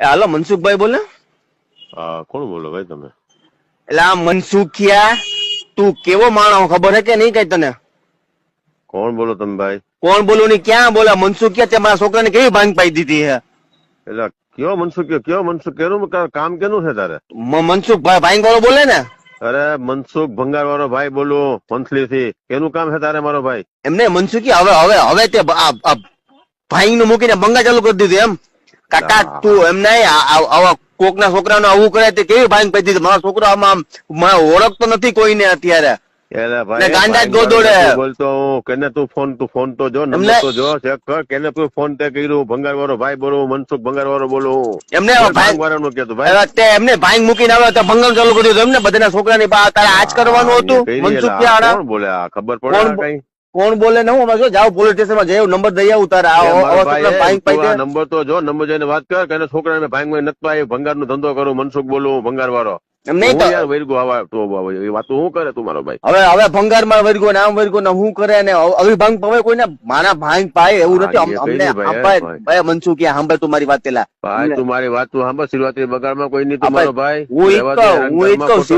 એ હાલો મનસુખભાઈ બોલે? હા કોણ બોલો ભાઈ તમે? એટલે આ મનસુખિયા તું કેવો માણસ ખબર હે કે નહીં કઈ તને? કોણ બોલો તમે ભાઈ? કોણ બોલું ની ક્યાં બોલા? મનસુખિયા તે મારા છોકરાને કેવી ભાંગ પાઈ દીધી હે? એટલે કયો મનસુખ કયો મનસુખ કેનું કામ કેનું છે તારે? મનસુખ મનસુખભાઈ ભાઈ વાળો બોલે ને? અરે મનસુખ ભંગાર વાળો ભાઈ બોલું મંથલી થી કેનું કામ છે તારે મારો ભાઈ? એમને મનસુખી હવે હવે હવે તે ભાઈ નું મૂકીને ભંગા ચાલુ કરી દીધું એમ? કાકા તું એમ નહીં આવા કોક ના છોકરા આવું કરે તે કેવી ભાંગ દીધી મારો છોકરો આમાં ઓળખતો નથી કોઈને અત્યારે. એટલે ને આજ કરવાનું હતું? મનસુખ ખબર પડે કઈ? કોણ બોલે ને હું અમે જો જાવ પોલીસ સ્ટેશનમાં જઈ નંબર દઈ આવું તારે. આ નંબર તો જો નંબર જઈને વાત કર કે છોકરાને ભાંગમાં નથી એ ભંગાર નો ધંધો કરું મનસુખ બોલું ભંગાર વાળો એમ નહીં હું તો યાર વૈરગો આવા તો બાબા, એ વાત શું કરે તું ભાઈ. હવે હવે ભંગારમાં વર્ગો ને આમ વર્ગો ને હું કરે ને હવે ભાંગ પવે મારા ભાંગ પાય એવું નથી. અમ- હા, એ અમને કઈ નહીં ભાઈ, અપાય ભાઈ. ભાઈ મનસુખી સાંભળ તું મારી વાત પેલા. ભાઈ તું મારી વાત તું સાંભળ શરૂઆતી બગાડમાં કોઈ નહીં તમારો ભાઈ ભાઈ.